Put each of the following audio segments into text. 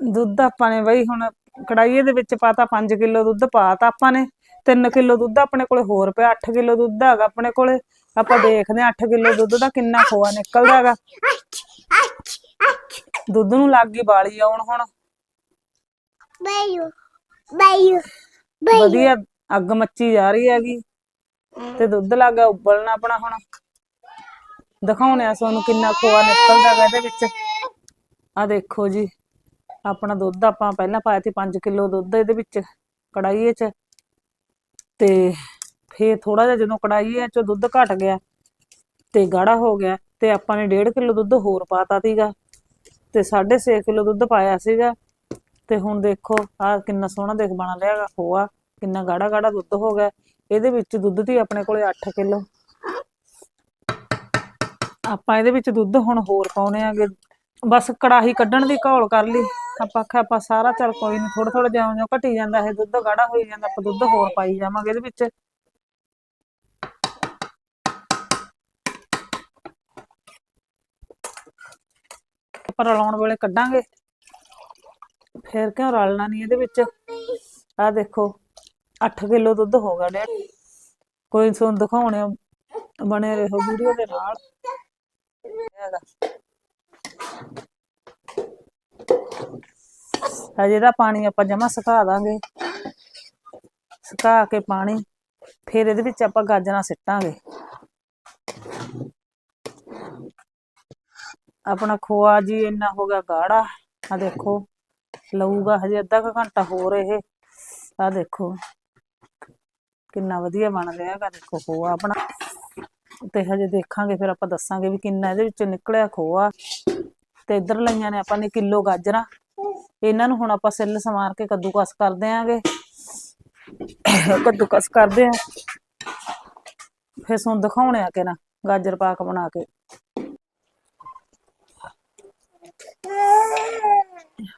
ਦੁੱਧ ਆਪਾਂ ਨੇ ਬਈ ਹੁਣ ਕੜਾਈਏ ਦੇ ਵਿੱਚ ਪਾਤਾ 5 ਕਿਲੋ ਦੁੱਧ ਪਾਤਾ ਆਪਾਂ ਨੇ 3 ਕਿਲੋ ਦੁੱਧ ਆਪਣੇ ਕੋਲੇ ਹੋਰ ਪਿਆ 8 ਕਿਲੋ ਦੁੱਧ ਹੈਗਾ ਆਪਣੇ ਕੋਲੇ ਆਪਾਂ ਦੇਖਦੇ ਹਾਂ 8 ਕਿਲੋ ਦੁੱਧ ਦਾ ਕਿੰਨਾ ਖੋਆ ਨਿਕਲਦਾ ਹੈਗਾ। ਦੁੱਧ ਨੂੰ ਲੱਗ ਗਈ ਬਾਲੀ ਆਉਣ ਹੁਣ. ਵਧੀਆ ਅੱਗ ਮੱਚੀ ਜਾ ਰਹੀ ਹੈਗੀ ਤੇ ਦੁੱਧ ਲੱਗਾ ਉਬਲਣਾ ਆਪਣਾ ਹੁਣ। ਦਿਖਾਉਣੇ ਆ ਤੁਹਾਨੂੰ ਕਿੰਨਾ ਖੋਆ ਨਿਕਲਦਾ ਹੈਗਾ ਇਹਦੇ ਵਿੱਚ। ਆ ਦੇਖੋ ਜੀ। ਆਪਣਾ ਦੁੱਧ ਆਪਾਂ ਪਹਿਲਾਂ ਪਾਇਆ ਸੀ 5 ਕਿਲੋ ਦੁੱਧ, ਇਹਦੇ ਵਿੱਚ ਕੜਾਈਏ 'ਚ। ਤੇ ਫੇਰ ਥੋੜਾ ਜਿਹਾ ਜਦੋਂ ਕੜਾਈਏ 'ਚ ਦੁੱਧ ਘਟ ਗਿਆ ਤੇ ਗਾੜਾ ਹੋ ਗਿਆ ਤੇ ਆਪਾਂ ਨੇ 1.5 ਕਿਲੋ ਦੁੱਧ ਹੋਰ ਪਾਤਾ ਸੀਗਾ। ਤੇ 6.5 ਕਿਲੋ ਦੁੱਧ ਪਾਇਆ ਸੀਗਾ। ਤੇ ਹੁਣ ਦੇਖੋ ਆ ਕਿੰਨਾ ਸੋਹਣਾ ਦੇਖ ਬਣਾ ਲਿਆ ਹੈਗਾ ਕਿੰਨਾ ਗਾੜਾ ਗਾੜਾ ਦੁੱਧ ਹੋ ਗਿਆ। ਇਹਦੇ ਵਿੱਚ ਦੁੱਧ ਦੀ ਆਪਣੇ ਕੋਲੇ 8 ਕਿਲੋ। ਆਪਾਂ ਇਹਦੇ ਵਿੱਚ ਦੁੱਧ ਹੁਣ ਹੋਰ ਪਾਉਣੇ ਆਗੇ। ਬਸ ਕੜਾਹੀ ਕੱਢਣ ਦੀ ਘੋਲ ਕਰ ਲਈ। ਆਪਾਂ ਆਖਿਆ ਆਪਾਂ ਸਾਰਾ ਚੱਲ ਕੋਈ ਨਹੀਂ ਥੋੜਾ ਥੋੜਾ ਜਿਉਂ ਜਿਉਂ ਘਟੀ ਜਾਂਦਾ ਇਹ ਦੁੱਧ ਗਾੜਾ ਹੋਈ ਜਾਂਦਾ, ਆਪਾਂ ਦੁੱਧ ਹੋਰ ਪਾਈ ਜਾਵਾਂਗੇ ਇਹਦੇ ਵਿੱਚ। ਆਪਾਂ ਰਲਾਉਣ ਵੇਲੇ ਕੱਢਾਂਗੇ। ਫੇਰ ਕਿਉਂ ਰਲਣਾ ਨਹੀਂ ਇਹਦੇ ਵਿੱਚ? ਆਹ ਦੇਖੋ 8 ਕਿਲੋ ਦੁੱਧ ਹੋ ਗਿਆ ਡੈਡ ਕੋਈ ਤੁਹਾਨੂੰ ਦਿਖਾਉਣੇ ਬਣੇ ਰਹੋ ਵੀਡੀਓ ਦੇ ਨਾਲ। ਹੈਗਾ ਹਜੇ ਦਾ ਪਾਣੀ ਆਪਾਂ ਜਮਾ ਸੁਕਾ ਦਾਂਗੇ। ਸੁਕਾ ਕੇ ਪਾਣੀ, ਫਿਰ ਇਹਦੇ ਵਿੱਚ ਆਪਾਂ ਗਾਜਰਾਂ ਸਿੱਟਾਂਗੇ। ਆਪਣਾ ਖੋਆ ਜੀ ਇੰਨਾ ਹੋ ਗਿਆ ਗਾੜਾ ਆ ਦੇਖੋ, ਲਊਗਾ ਹਜੇ ਅੱਧਾ ਕੁ ਘੰਟਾ ਹੋਰ ਇਹ ਆ ਦੇਖੋ, ਕਿੰਨਾ ਵਧੀਆ ਬਣ ਰਿਹਾ ਹੈਗਾ ਦੇਖੋ ਖੋਆ ਆਪਣਾ। ਤੇ ਹਜੇ ਦੇਖਾਂਗੇ, ਫਿਰ ਆਪਾਂ ਦੱਸਾਂਗੇ ਵੀ ਕਿੰਨਾ ਇਹਦੇ ਵਿੱਚੋਂ ਨਿਕਲਿਆ ਖੋਆ। ਤੇ ਇੱਧਰ ਲਈਆਂ ਨੇ ਆਪਾਂ ਨੇ ਕਿਲੋ ਗਾਜਰਾਂ। ਇਹਨਾਂ ਨੂੰ ਹੁਣ ਆਪਾਂ ਸਿੱਲ ਸਮਾਰ ਕੇ ਕੱਦੂਕਸ ਕਰ ਦਿਆਂਗੇ। ਕੱਦੂਕਸ ਕਰਦੇ ਆ। ਫਿਰ ਤੁਹਾਨੂੰ ਦਿਖਾਉਣੇ ਆ ਕਿ ਨਾ ਗਾਜਰ ਪਾਕ ਬਣਾ ਕੇ।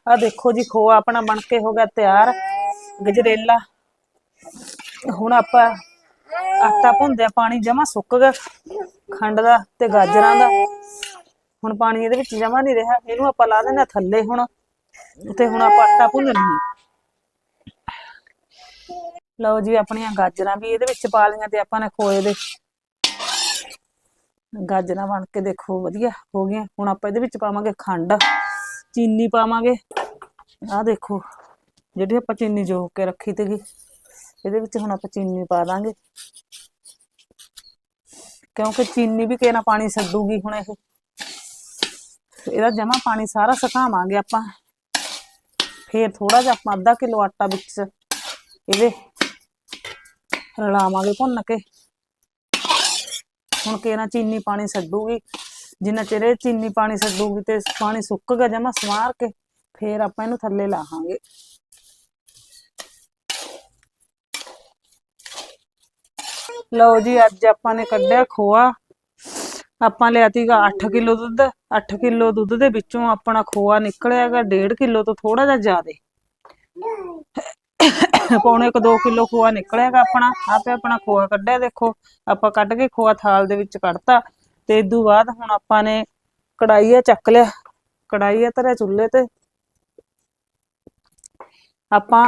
ਆ ਦੇਖੋ ਜੀ, ਖੋਆ ਆਪਣਾ ਬਣ ਕੇ ਹੋ ਗਿਆ ਤਿਆਰ, ਗਜਰੇਲਾ। ਹੁਣ ਆਪਾਂ ਆਟਾ ਭੁੰਨਦੇ ਆ, ਪਾਣੀ ਜਮਾ ਸੁੱਕ ਗਿਆ, ਖੰਡ ਦਾ ਤੇ ਗਾਜਰਾਂ ਦਾ। ਹੁਣ ਪਾਣੀ ਇਹਦੇ ਵਿੱਚ ਜਮਾ ਨਹੀਂ ਰਿਹਾ, ਇਹਨੂੰ ਆਪਾਂ ਲਾ ਦਿੰਦੇ ਆ ਥੱਲੇ ਹੁਣ। ਤੇ ਹੁਣ ਆਪਾਂ ਆਟਾ ਭੁੰਨਣੀ ਲਓ ਜੀ, ਆਪਣੀਆਂ ਗਾਜਰਾਂ ਵੀ ਇਹਦੇ ਵਿੱਚ ਪਾ ਲਈਆਂ ਤੇ ਆਪਾਂ ਨੇ ਖੋਏ ਦੇ। ਗਾਜਰਾਂ ਬਣ ਕੇ ਦੇਖੋ, ਵਧੀਆ ਹੋ ਗਈਆਂ। ਹੁਣ ਆਪਾਂ ਇਹਦੇ ਵਿੱਚ ਪਾਵਾਂਗੇ ਖੰਡ, ਚੀਨੀ ਪਾਵਾਂਗੇ। ਆਹ ਦੇਖੋ, ਜਿਹੜੀ ਆਪਾਂ ਚੀਨੀ ਜੋਕ ਕੇ ਰੱਖੀ ਤੀਗੀ ਇਹਦੇ ਵਿੱਚ ਹੁਣ ਆਪਾਂ ਚੀਨੀ ਪਾ ਦਾਂਗੇ। ਕਿਉਂਕਿ ਚੀਨੀ ਵੀ ਕਿਹਨਾ ਪਾਣੀ ਛੱਡੂਗੀ ਹੁਣ ਇਹ। ਇਹਦਾ ਜਮਾ ਪਾਣੀ ਸਾਰਾ ਸੁਕਾਵਾਂਗੇ ਆਪਾਂ। ਫੇਰ ਥੋੜਾ ਜਿਹਾ ਆਪਾਂ ਅੱਧਾ ਕਿਲੋ ਆਟਾ ਵਿੱਚ ਇਹਦੇ ਰਲਾਵਾਂਗੇ ਭੁੰਨ ਕੇ। ਹੁਣ ਕਿਹਨਾ ਚੀਨੀ ਪਾਣੀ ਛੱਡੂਗੀ। ਜਿੰਨਾ ਚਿਰ ਇਹ ਚੀਨੀ ਪਾਣੀ ਛੱਡੂਗੀ ਤੇ ਪਾਣੀ ਸੁੱਕ ਗਿਆ ਜਮਾ ਸਮਾਰ ਕੇ, ਫੇਰ ਆਪਾਂ ਇਹਨੂੰ ਥੱਲੇ ਲਾਹਾਂਗੇ ਲਓ ਜੀ, ਅੱਜ ਆਪਾਂ ਨੇ ਕੱਢਿਆ ਖੋਆ। ਆਪਾਂ ਲਿਆ 8 ਕਿਲੋ ਦੁੱਧ 8 ਕਿਲੋ ਦੁੱਧ ਦੇ ਵਿੱਚੋਂ ਆਪਣਾ ਖੋਆ ਨਿਕਲਿਆ ਹੈਗਾ 1.5 ਕਿਲੋ ਤੋਂ ਥੋੜਾ ਜਿਹਾ ਜ਼ਿਆਦੇ। ਪੌਣੇ 2 ਕਿਲੋ ਖੋਆ ਨਿਕਲਿਆਗਾ ਆਪਣਾ, ਆਪੇ ਆਪਣਾ ਖੋਆ ਕੱਢਿਆ ਦੇਖੋ, ਆਪਾਂ ਕੱਢ ਕੇ ਖੋਆ ਥਾਲ ਦੇ ਵਿੱਚ ਕੱਢਤਾ, ਤੇ ਇਦੋਂ ਬਾਅਦ ਹੁਣ ਆਪਾਂ ਨੇ ਕੜਾਈਆ ਚੱਕ ਲਿਆ ਕੜਾਈਆ ਧਰਿਆ ਚੁੱਲ੍ਹੇ ਤੇ। ਆਪਾਂ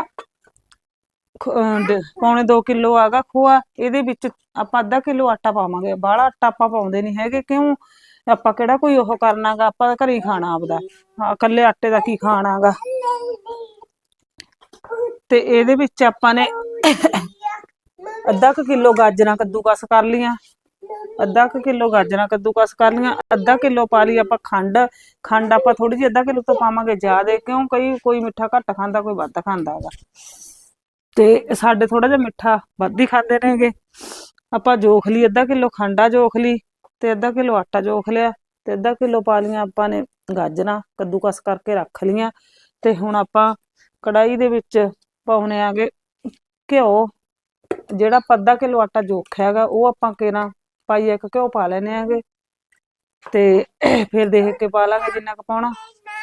ਪੌਣੇ 2 ਕਿਲੋ ਆਗਾ ਖੋਆ, ਇਹਦੇ ਵਿੱਚ ਆਪਾਂ ਅੱਧਾ ਕਿਲੋ ਆਟਾ ਪਾਵਾਂਗੇ। ਬਾਹਲਾ ਆਟਾ ਆਪਾਂ ਪਾਉਂਦੇ ਨਹੀਂ ਹੈਗੇ, ਕਿਉਂ? ਆਪਾਂ ਕਿਹੜਾ ਕੋਈ ਉਹ ਕਰਨਾਗਾ, ਆਪਾਂ ਘਰੇ ਹੀ ਖਾਣਾ ਆਪਦਾ। ਇਕੱਲੇ ਆਟੇ ਦਾ ਕੀ ਖਾਣਾਗਾ? ਤੇ ਇਹਦੇ ਵਿੱਚ ਆਪਾਂ ਨੇ ਅੱਧਾ ਕੁ ਕਿਲੋ ਗਾਜਰਾਂ ਕੱਦੂਕਸ ਕਰ ਲੀਆਂ ਅੱਧਾ ਕੁ ਕਿਲੋ ਗਾਜਰਾਂ ਕੱਦੂਕਸ ਕਰ ਲੀਆਂ ਅੱਧਾ ਕਿਲੋ ਪਾ ਲਈ ਆਪਾਂ ਖੰਡ। ਖੰਡ ਆਪਾਂ ਥੋੜੀ ਜਿਹੀ ਅੱਧਾ ਕਿਲੋ ਤੋਂ ਪਾਵਾਂਗੇ ਜ਼ਿਆਦਾ, ਕਿਉਂ? ਕਈ, ਕੋਈ ਮਿੱਠਾ ਘੱਟ ਖਾਂਦਾ, ਕੋਈ ਵੱਧ ਖਾਂਦਾ ਹੈਗਾ। ਤੇ ਸਾਡੇ ਥੋੜਾ ਜਿਹਾ ਮਿੱਠਾ ਵੱਧ ਹੀ ਖਾਂਦੇ ਨੇਗੇ। ਆਪਾਂ ਜੋਖ ਲਈ, ਅੱਧਾ ਕਿਲੋ ਖੰਡਾ ਜੋਖ ਲਈ ਤੇ ਅੱਧਾ ਕਿਲੋ ਆਟਾ ਜੋਖ ਲਿਆ ਤੇ ਅੱਧਾ ਕਿਲੋ ਪਾ ਲੀਆਂ ਆਪਾਂ ਨੇ ਗਾਜਰਾਂ, ਕੱਦੂਕਸ ਕਰਕੇ ਰੱਖ ਲੀਆਂ ਤੇ ਹੁਣ ਆਪਾਂ ਕੜਾਈ ਦੇ ਵਿੱਚ ਪਾਉਣੇ ਆਗੇ ਘਿਓ। ਜਿਹੜਾ ਆਪਾਂ ਅੱਧਾ ਕਿਲੋ ਆਟਾ ਜੋਖਿਆ ਹੈਗਾ, ਉਹ ਆਪਾਂ ਕਿਹਨਾਂ ਪਾਈਏ ਇੱਕ ਘਿਓ ਪਾ ਲੈਣੇ ਆਗੇ ਤੇ ਫਿਰ ਦੇਖ ਕੇ ਪਾ ਲਾਂਗੇ ਜਿੰਨਾ ਕੁ ਪਾਉਣਾ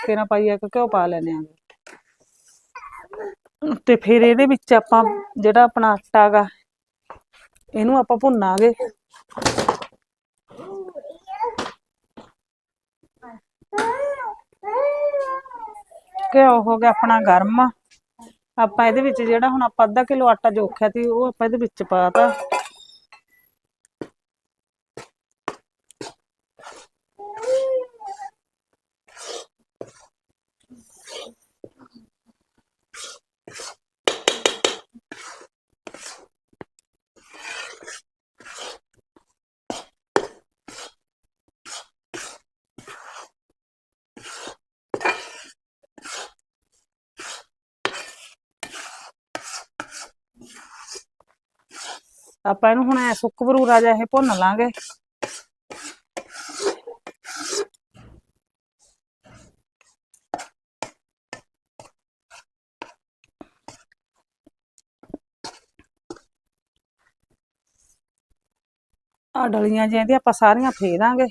ਕਿਹਨਾਂ ਪਾਈਏ ਇੱਕ ਘਿਓ ਪਾ ਲੈਣੇ ਆਗੇ ਤੇ ਫਿਰ ਇਹਦੇ ਵਿੱਚ ਆਪਾਂ ਜਿਹੜਾ ਆਪਣਾ ਆਟਾ ਗਾ, ਇਹਨੂੰ ਆਪਾਂ ਭੁੰਨਾਂਗੇ। ਉਹ ਹੋ ਗਿਆ ਆਪਣਾ ਗਰਮ। ਆਪਾਂ ਇਹਦੇ ਵਿੱਚ ਜਿਹੜਾ ਹੁਣ ਆਪਾਂ ਅੱਧਾ ਕਿਲੋ ਆਟਾ ਜੋਖਿਆ ਸੀ, ਉਹ ਆਪਾਂ ਇਹਦੇ ਵਿੱਚ ਪਾਤਾ ਆਪਾਂ ਇਹਨੂੰ ਹੁਣ ਐ ਸੁੱਕ ਬਰੂਰਾ ਜਿਹਾ ਇਹ ਭੁੰਨ ਲਾਂਗੇ। ਆ ਡਲੀਆਂ ਜਿਹੀਆਂ ਆਪਾਂ ਸਾਰੀਆਂ ਫੇਰਾਂਗੇ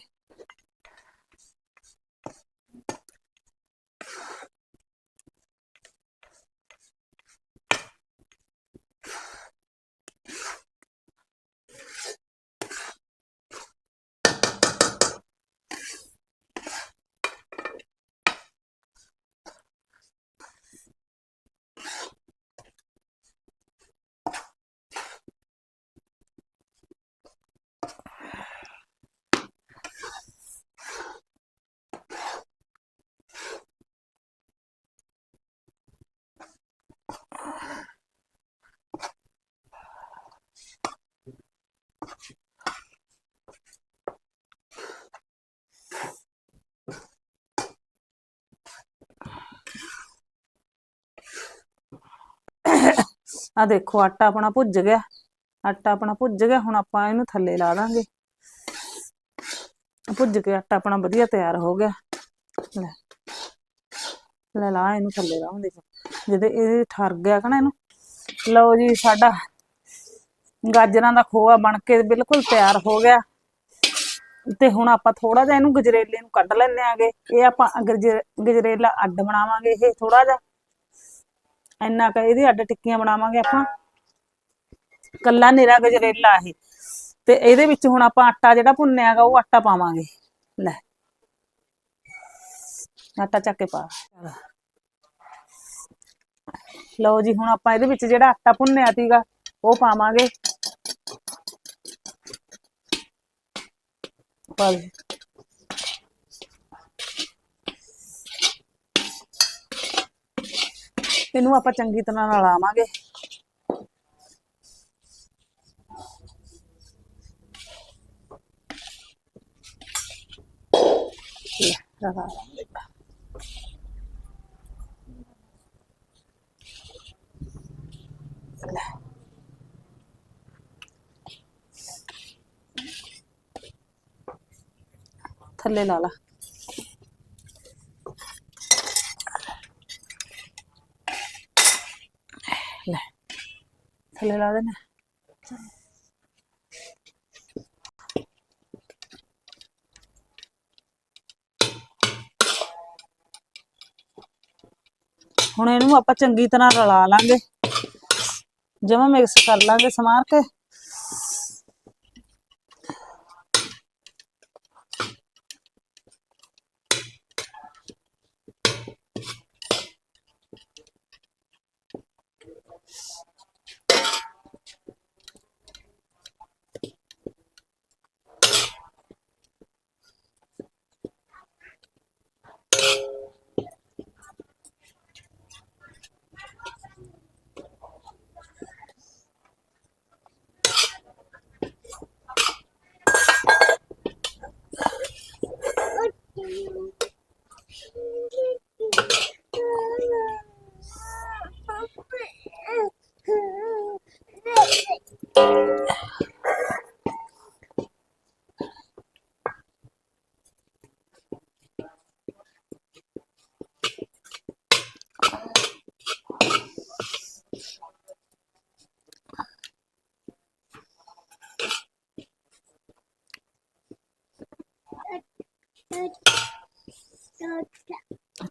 ਆ ਦੇਖੋ, ਆਟਾ ਆਪਣਾ ਭੁੱਜ ਗਿਆ। ਆਟਾ ਆਪਣਾ ਭੁੱਜ ਗਿਆ, ਹੁਣ ਆਪਾਂ ਇਹਨੂੰ ਥੱਲੇ ਲਾ ਦਾਂਗੇ। ਭੁੱਜ ਕੇ ਆਟਾ ਆਪਣਾ ਵਧੀਆ ਤਿਆਰ ਹੋ ਗਿਆ। ਲੈ ਲੈ ਲਾ, ਇਹਨੂੰ ਥੱਲੇ ਲਾਉਂ ਦੇਖੋ ਜਦੋਂ ਇਹ ਠਰ ਗਿਆ ਕਿ ਇਹਨੂੰ। ਲਓ ਜੀ, ਸਾਡਾ ਗਾਜਰਾਂ ਦਾ ਖੋਆ ਬਣ ਕੇ ਬਿਲਕੁਲ ਤਿਆਰ ਹੋ ਗਿਆ। ਤੇ ਹੁਣ ਆਪਾਂ ਥੋੜਾ ਜਿਹਾ ਇਹਨੂੰ ਗਜਰੇਲੇ ਨੂੰ ਕੱਢ ਲੈਣੇ ਆਗੇ। ਇਹ ਆਪਾਂ ਗਜਰੇ- ਗਜਰੇਲਾ ਅੱਡ ਬਣਾਵਾਂਗੇ ਇਹ ਥੋੜਾ ਜਿਹਾ। ਇੰਨਾ ਕ ਇਹਦੀ ਅੱਡ ਟਿੱਕੀਆਂ ਬਣਾਵਾਂਗੇ ਆਪਾਂ। ਕੱਲਾ ਨਿਰਾ ਗਜਰੇਲਾ ਇਹ। ਤੇ ਇਹਦੇ ਵਿੱਚ ਹੁਣ ਆਪਾਂ ਆਟਾ ਜਿਹੜਾ ਭੁੰਨਿਆਗਾ ਉਹ ਆਟਾ ਪਾਵਾਂਗੇ। ਲੈ। ਆਟਾ ਚੱਕ ਕੇ ਪਾ। ਲਓ ਜੀ, ਹੁਣ ਆਪਾਂ ਇਹਦੇ ਵਿੱਚ ਜਿਹੜਾ ਆਟਾ ਭੁੰਨਿਆ ਸੀਗਾ, ਉਹ ਪਾਵਾਂਗੇ। ਪਾ ਦੇ ਇਹਨੂੰ ਆਪਾਂ ਚੰਗੀ ਤਰ੍ਹਾਂ ਨਾਲ ਲਾਵਾਂਗੇ ਲੈ, ਲਗਾ ਲਾਂਗੇ। ਲੈ। ਥੱਲੇ ਲਾ ਲਾ। ਲੈ, ਥੱਲੇ ਲਾ ਦੇਣਾ। ਹੁਣ ਇਹਨੂੰ ਆਪਾਂ ਚੰਗੀ ਤਰ੍ਹਾਂ ਰਲਾ ਲਾਂਗੇ। ਜਮਾ ਮਿਕਸ ਕਰ ਲਾਂਗੇ ਸਮਾਰ ਕੇ।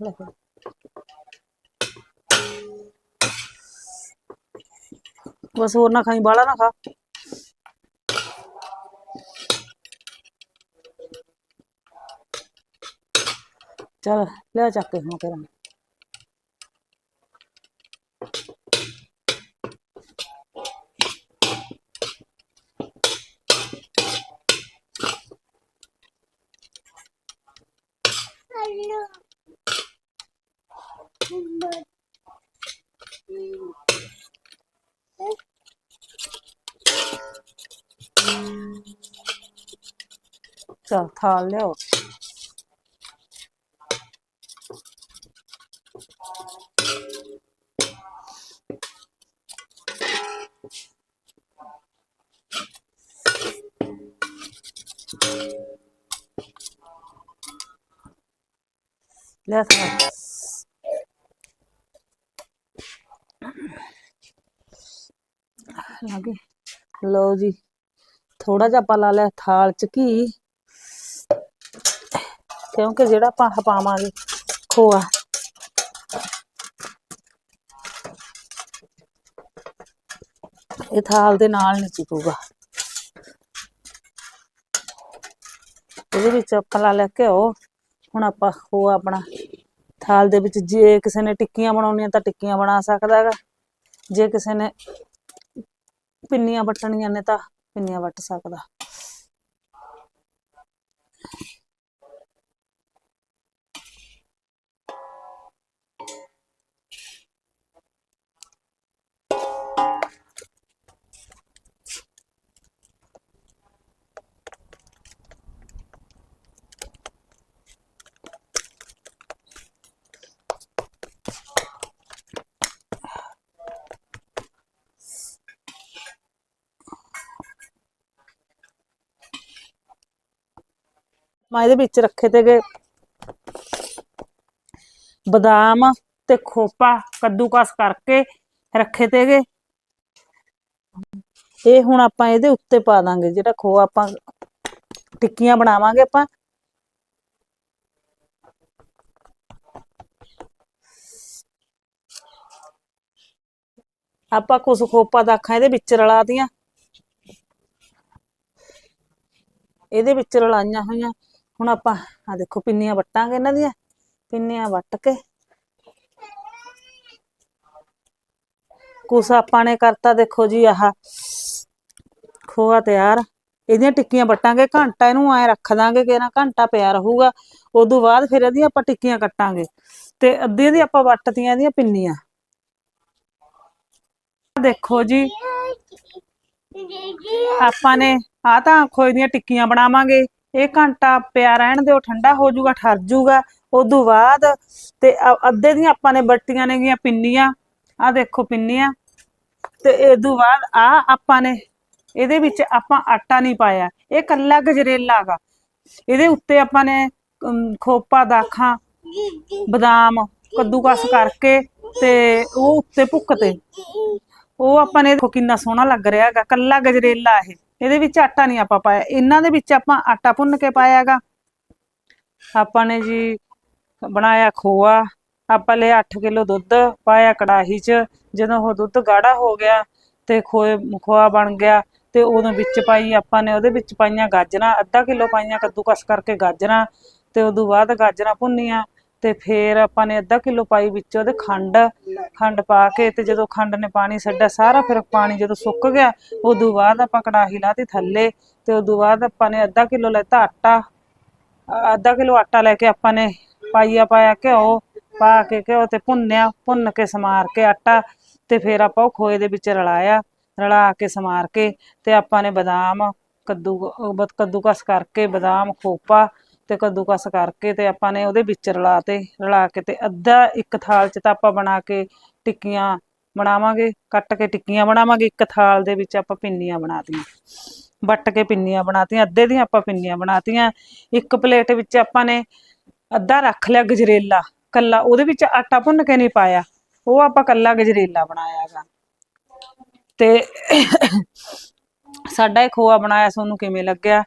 ਲੈ ਬਸ ਹੋਰ ਨਾ ਖਾਈ ਬਾਲਾ ਨਾ ਖਾ। ਚਲ ਲੈ ਚੱਕ ਕੇ ਹੁਣ ਕਰਾਂ ਚਲ ਥਾਲ ਲਿਆਓ। ਲਿਆ ਥਾਲ। ਲਾਗੇ ਲਓ ਜੀ। ਥੋੜਾ ਜਿਹਾ ਆਪਾਂ ਲਾ ਲਿਆ ਥਾਲ ਚ ਘੀ ਕਿਉਂਕਿ ਜਿਹੜਾ ਆਪਾਂ ਆਹ ਪਾਵਾਂਗੇ ਖੋਆ ਇਹ ਥਾਲ ਦੇ ਨਾਲ ਨਹੀਂ ਚਿਪੂਗਾ ਇਹਦੇ ਵਿੱਚ ਆਪਾਂ ਲਾ ਲਿਆ ਘਿਓ ਹੁਣ ਆਪਾਂ ਖੋਆ ਆਪਣਾ ਥਾਲ ਦੇ ਵਿੱਚ ਜੇ ਕਿਸੇ ਨੇ ਟਿੱਕੀਆਂ ਬਣਾਉਣੀਆਂ ਤਾਂ ਟਿੱਕੀਆਂ ਬਣਾ ਸਕਦਾ ਹੈਗਾ ਜੇ ਕਿਸੇ ਨੇ ਪਿੰਨੀਆਂ ਵੱਟਣੀਆਂ ਨੇ ਤਾਂ ਪਿੰਨੀਆਂ ਵੱਟ ਸਕਦਾ। ਮੈਂ ਇਹਦੇ ਵਿੱਚ ਰੱਖੇ ਤੇਗੇ ਬਦਾਮ ਤੇ ਖੋਪਾ ਕੱਦੂਕਸ ਕਰਕੇ ਰੱਖੇ ਤੇਗੇ ਇਹ ਹੁਣ ਆਪਾਂ ਇਹਦੇ ਉੱਤੇ ਪਾ ਦਾਂਗੇ, ਜਿਹੜਾ ਖੋ ਆਪਾਂ ਟਿੱਕੀਆਂ ਬਣਾਵਾਂਗੇ ਆਪਾਂ। ਆਪਾਂ ਕੁਛ ਖੋਪਾ ਦਾ ਅੱਖਾਂ ਇਹਦੇ ਵਿੱਚ ਰਲਾ ਦੀਆਂ ਇਹਦੇ ਵਿੱਚ ਰਲਾਈਆਂ ਹੋਈਆਂ। ਹੁਣ ਆਪਾਂ ਆ ਦੇਖੋ ਪਿੰਨੀਆਂ ਵੱਟਾਂਗੇ ਇਹਨਾਂ ਦੀਆਂ, ਪਿੰਨੀਆਂ ਵੱਟ ਕੇ। ਕੁਛ ਆਪਾਂ ਨੇ ਕਰਤਾ ਦੇਖੋ ਜੀ ਆਹ ਖੋਆ ਤਿਆਰ। ਇਹਦੀਆਂ ਟਿੱਕੀਆਂ ਵੱਟਾਂਗੇ, ਘੰਟਾ ਇਹਨੂੰ ਐ ਰੱਖ ਦਾਂਗੇ ਕਿ ਨਾ ਘੰਟਾ ਪਿਆ ਰਹੂਗਾ, ਉਦੋਂ ਬਾਅਦ ਫਿਰ ਇਹਦੀਆਂ ਆਪਾਂ ਟਿੱਕੀਆਂ ਕੱਟਾਂਗੇ। ਤੇ ਅੱਧੇ ਦੀ ਆਪਾਂ ਵੱਟਤੀਆਂ ਇਹਦੀਆਂ ਪਿੰਨੀਆਂ। ਦੇਖੋ ਜੀ, ਆਪਾਂ ਨੇ ਆ ਤਾਂ ਖੋਏ ਦੀਆਂ ਟਿੱਕੀਆਂ ਬਣਾਵਾਂਗੇ। ਇਹ ਘੰਟਾ ਪਿਆ ਰਹਿਣ ਦਿਓ, ਠੰਡਾ ਹੋ ਜਾਊਗਾ, ਠਰ ਜਾਊਗਾ। ਉਦੋਂ ਬਾਅਦ ਤੇ ਅੱਧੇ ਦੀਆਂ ਆਪਾਂ ਨੇ ਬੱਟੀਆਂ ਨੇ ਗੀਆਂ ਪਿੰਨੀਆਂ ਆ ਦੇਖੋ ਪਿੰਨੀਆਂ। ਤੇ ਇਦੋਂ ਬਾਅਦ ਆ ਆਪਾਂ ਨੇ, ਇਹਦੇ ਵਿੱਚ ਆਪਾਂ ਆਟਾ ਨਹੀਂ ਪਾਇਆ। ਇਹ ਕੱਲਾ ਗਜਰੇਲਾ ਗਾ ਇਹਦੇ ਉੱਤੇ ਆਪਾਂ ਨੇ ਖੋਪਾ, ਦਾਖਾਂ, ਬਦਾਮ, ਕੱਦੂਕਸ ਕਰਕੇ ਤੇ ਉਹ ਉੱਤੇ ਭੁੱਕ ਤੇ ਉਹ ਆਪਾਂ ਨੇ, ਦੇਖੋ ਕਿੰਨਾ ਸੋਹਣਾ ਲੱਗ ਰਿਹਾ ਹੈਗਾ, ਕੱਲਾ ਗਜਰੇਲਾ ਇਹ। ਇਹਦੇ ਵਿੱਚ ਆਟਾ ਨਹੀਂ ਆਪਾਂ ਪਾਇਆ, ਇਹਨਾਂ ਦੇ ਵਿੱਚ ਆਪਾਂ ਆਟਾ ਭੁੰਨ ਕੇ ਪਾਇਆ ਹੈਗਾ ਆਪਾਂ ਨੇ ਜੀ ਬਣਾਇਆ ਖੋਆ, ਆਪਾਂ ਲਿਆ 8 ਕਿਲੋ ਦੁੱਧ, ਪਾਇਆ ਕੜਾਹੀ 'ਚ, ਜਦੋਂ ਉਹ ਦੁੱਧ ਗਾੜਾ ਹੋ ਗਿਆ ਤੇ ਖੋਏ, ਖੋਆ ਬਣ ਗਿਆ ਤੇ ਉਦੋਂ ਵਿੱਚ ਪਾਈ ਆਪਾਂ ਨੇ, ਉਹਦੇ ਵਿੱਚ ਪਾਈਆਂ ਗਾਜਰਾਂ, ਅੱਧਾ ਕਿਲੋ ਪਾਈਆਂ ਕੱਦੂਕਸ ਕਰਕੇ ਗਾਜਰਾਂ ਤੇ ਉਦੋਂ ਬਾਅਦ ਗਾਜਰਾਂ ਭੁੰਨੀਆਂ। ਤੇ ਫੇਰ ਆਪਾਂ ਨੇ ਅੱਧਾ ਕਿਲੋ ਪਾਈ ਵਿੱਚ ਉਹਦੇ ਖੰਡ ਖੰਡ ਪਾ ਕੇ ਤੇ ਜਦੋਂ ਖੰਡ ਨੇ ਪਾਣੀ ਛੱਡਿਆ ਸਾਰਾ ਫਿਰ ਪਾਣੀ ਜਦੋਂ ਸੁੱਕ ਗਿਆ, ਉਦੋਂ ਬਾਅਦ ਆਪਾਂ ਕੜਾਹੀ ਲਾਤੀ ਥੱਲੇ ਤੇ ਉਦੋਂ ਬਾਅਦ ਆਪਾਂ ਨੇ ਅੱਧਾ ਕਿਲੋ ਲੈਤਾ ਆਟਾ। ਅੱਧਾ ਕਿਲੋ ਆਟਾ ਲੈ ਕੇ ਆਪਾਂ ਨੇ ਪਾਈਆ ਪਾਇਆ ਘਿਓ, ਪਾ ਕੇ ਘਿਓ ਤੇ ਭੁੰਨਿਆ, ਭੁੰਨ ਕੇ ਸਮਾਰ ਕੇ ਆਟਾ ਤੇ ਫਿਰ ਆਪਾਂ ਉਹ ਖੋਏ ਦੇ ਵਿੱਚ ਰਲਾਇਆ, ਰਲਾ ਕੇ ਸਮਾਰ ਕੇ ਤੇ ਆਪਾਂ ਨੇ ਬਦਾਮ ਕੱਦੂ ਉਹ ਬ- ਕੱਦੂਕਸ ਕਰਕੇ ਬਦਾਮ, ਖੋਪਾ ਤੇ ਕੱਦੂਕਸ ਕਰਕੇ ਤੇ ਆਪਾਂ ਨੇ ਉਹਦੇ ਵਿੱਚ ਰਲਾ ਤੇ, ਰਲਾ ਕੇ ਤੇ ਅੱਧਾ ਇੱਕ ਥਾਲ 'ਚ ਤਾਂ ਆਪਾਂ ਬਣਾ ਕੇ ਟਿੱਕੀਆਂ ਬਣਾਵਾਂਗੇ, ਕੱਟ ਕੇ ਟਿੱਕੀਆਂ ਬਣਾਵਾਂਗੇ, ਇੱਕ ਥਾਲ ਦੇ ਵਿੱਚ ਆਪਾਂ ਪਿੰਨੀਆਂ ਬਣਾਤੀਆਂ ਵੱਟ ਕੇ ਪਿੰਨੀਆਂ ਬਣਾਤੀਆਂ ਅੱਧੇ ਦੀਆਂ ਆਪਾਂ ਪਿੰਨੀਆਂ ਬਣਾਤੀਆਂ ਇੱਕ ਪਲੇਟ ਵਿੱਚ ਆਪਾਂ ਨੇ ਅੱਧਾ ਰੱਖ ਲਿਆ ਗਜਰੇਲਾ, ਕੱਲਾ ਉਹਦੇ ਵਿੱਚ ਆਟਾ ਭੁੰਨ ਕੇ ਨਹੀਂ ਪਾਇਆ, ਉਹ ਆਪਾਂ ਕੱਲਾ ਗਜਰੇਲਾ ਬਣਾਇਆ ਹੈਗਾ। ਤੇ ਸਾਡਾ ਇਹ ਖੋਆ ਬਣਾਇਆ ਤੁਹਾਨੂੰ ਕਿਵੇਂ ਲੱਗਿਆ?